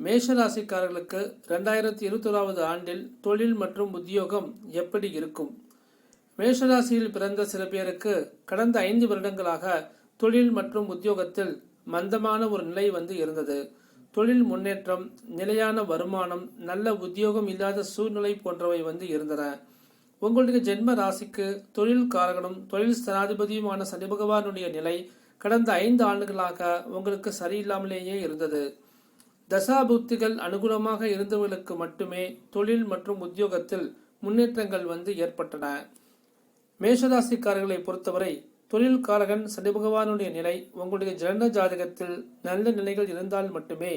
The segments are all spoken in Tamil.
மேஷராசிக்காரர்களுக்கு ரெண்டாயிரத்தி இருபத்தோராவது ஆண்டில் தொழில் மற்றும் உத்தியோகம் எப்படி இருக்கும்? மேஷராசியில் பிறந்த சில பேருக்கு கடந்த ஐந்து வருடங்களாக தொழில் மற்றும் உத்தியோகத்தில் மந்தமான ஒரு நிலை வந்து இருந்தது. தொழில் முன்னேற்றம் நிலையான வருமானம் நல்ல உத்தியோகம் இல்லாத சூழ்நிலை போன்றவை வந்து இருந்தன. உங்களுடைய ஜென்ம ராசிக்கு தொழில் காரகனும் தொழில் ஸ்தனாதிபதியுமான சனி பகவானுடைய நிலை கடந்த ஐந்து ஆண்டுகளாக உங்களுக்கு சரியில்லாமலேயே இருந்தது. தசாபுக்திகள் அனுகூலமாக இருந்தவர்களுக்கு மட்டுமே தொழில் மற்றும் உத்தியோகத்தில் முன்னேற்றங்கள் வந்து ஏற்பட்டன. மேஷராசிக்காரர்களை பொறுத்தவரை தொழில்காரகன் சனி பகவானுடைய நிலை உங்களுடைய ஜனன ஜாதகத்தில் நல்ல நிலைகள் இருந்தால் மட்டுமே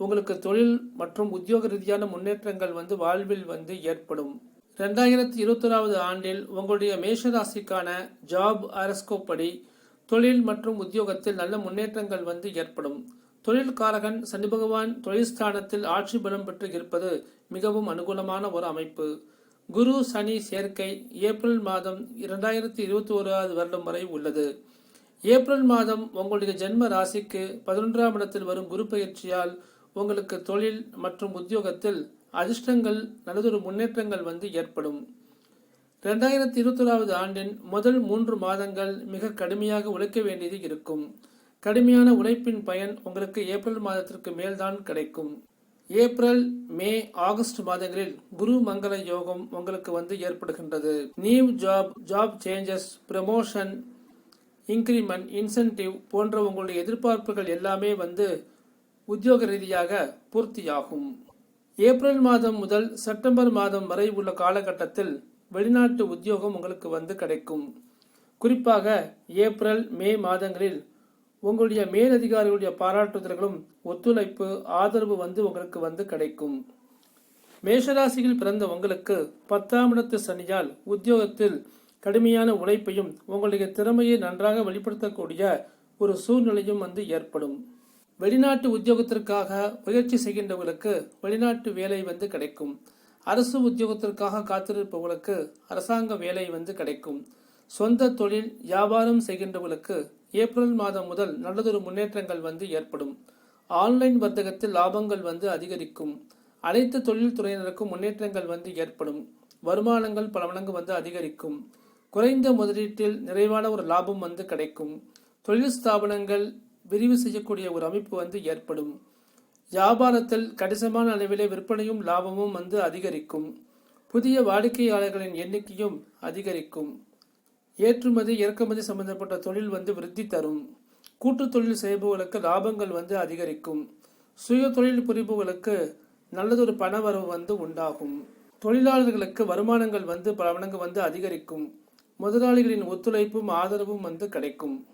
உங்களுக்கு தொழில் மற்றும் உத்தியோக ரீதியான முன்னேற்றங்கள் வந்து வாழ்வில் வந்து ஏற்படும். ரெண்டாயிரத்தி இருபத்தொராவது ஆண்டில் உங்களுடைய மேஷராசிக்கான ஜாப் அரஸ்கோப் படி தொழில் மற்றும் உத்தியோகத்தில் நல்ல முன்னேற்றங்கள் வந்து ஏற்படும். தொழில் காரகன் சனி பகவான் தொழில்ஸ்தானத்தில் ஆட்சி பலம் பெற்று இருப்பது மிகவும் அனுகூலமான ஒரு அமைப்பு. குரு சனி சேர்க்கை ஏப்ரல் மாதம் இரண்டாயிரத்தி இருபத்தி ஓராவது வருடம் வரை உள்ளது. ஏப்ரல் மாதம் உங்களுடைய ஜென்ம ராசிக்கு பதினொன்றாம் இடத்தில் வரும் குரு பயிற்சியால் உங்களுக்கு தொழில் மற்றும் உத்தியோகத்தில் அதிர்ஷ்டங்கள் நல்லதொரு முன்னேற்றங்கள் வந்து ஏற்படும். ரெண்டாயிரத்தி இருபத்தொராவது ஆண்டின் முதல் மூன்று மாதங்கள் மிக கடுமையாக உழைக்க வேண்டியது இருக்கும். கடுமையான உழைப்பின் பயன் உங்களுக்கு ஏப்ரல் மாதத்திற்கு மேல்தான் கிடைக்கும். ஏப்ரல் மே ஆகஸ்ட் மாதங்களில் குரு மங்கள யோகம் உங்களுக்கு வந்து ஏற்படுகின்றது. New job job changes promotion increment incentive போன்ற உங்களுடைய எதிர்பார்ப்புகள் எல்லாமே வந்து உத்தியோக ரீதியாக பூர்த்தியாகும். ஏப்ரல் மாதம் முதல் செப்டம்பர் மாதம் வரை உள்ள காலகட்டத்தில் வெளிநாட்டு உத்தியோகம் உங்களுக்கு வந்து கிடைக்கும். குறிப்பாக ஏப்ரல் மே மாதங்களில் உங்களுடைய மேலதிகாரிகளுடைய பாராட்டுதல்களும் ஒத்துழைப்பு ஆதரவு வந்து உங்களுக்கு வந்து கிடைக்கும். மேஷராசியில் பிறந்த உங்களுக்கு பத்தாம் இடத்து சனியால் உத்தியோகத்தில் கடுமையான உழைப்பையும் உங்களுடைய திறமையை நன்றாக வெளிப்படுத்தக்கூடிய ஒரு சூழ்நிலையும் வந்து ஏற்படும். வெளிநாட்டு உத்தியோகத்திற்காக முயற்சி செய்கின்றவர்களுக்கு வெளிநாட்டு வேலை வந்து கிடைக்கும். அரசு உத்தியோகத்திற்காக காத்திருப்பவர்களுக்கு அரசாங்க வேலை வந்து கிடைக்கும். சொந்த தொழில் வியாபாரம் செய்கின்றவர்களுக்கு ஏப்ரல் மாதம் முதல் நல்லதொரு முன்னேற்றங்கள் வந்து ஏற்படும். ஆன்லைன் வர்த்தகத்தில் லாபங்கள் வந்து அதிகரிக்கும். அனைத்து தொழில் துறையினருக்கும் முன்னேற்றங்கள் வந்து ஏற்படும். வருமானங்கள் பல மடங்கு வந்து அதிகரிக்கும். குறைந்த முதலீட்டில் நிறைவான ஒரு லாபம் வந்து கிடைக்கும். தொழில் ஸ்தாபனங்கள் விரிவு செய்யக்கூடிய ஒரு அமைப்பு வந்து ஏற்படும். வியாபாரத்தில் கணிசமான அளவிலே விற்பனையும் லாபமும் வந்து அதிகரிக்கும். புதிய வாடிக்கையாளர்களின் எண்ணிக்கையும் அதிகரிக்கும். ஏற்றுமதி இறக்குமதி சம்பந்தப்பட்ட தொழில் வந்து விருத்தி தரும். கூட்டு தொழில் செய்பவர்களுக்கு லாபங்கள் வந்து அதிகரிக்கும். சுய தொழில் புரிபவர்களுக்கு நல்லதொரு பணவரவு வந்து உண்டாகும். தொழிலாளர்களுக்கு வருமானங்கள் வந்து பல மடங்கு வந்து அதிகரிக்கும். முதலாளிகளின் ஒத்துழைப்பும் ஆதரவும் வந்து கிடைக்கும்.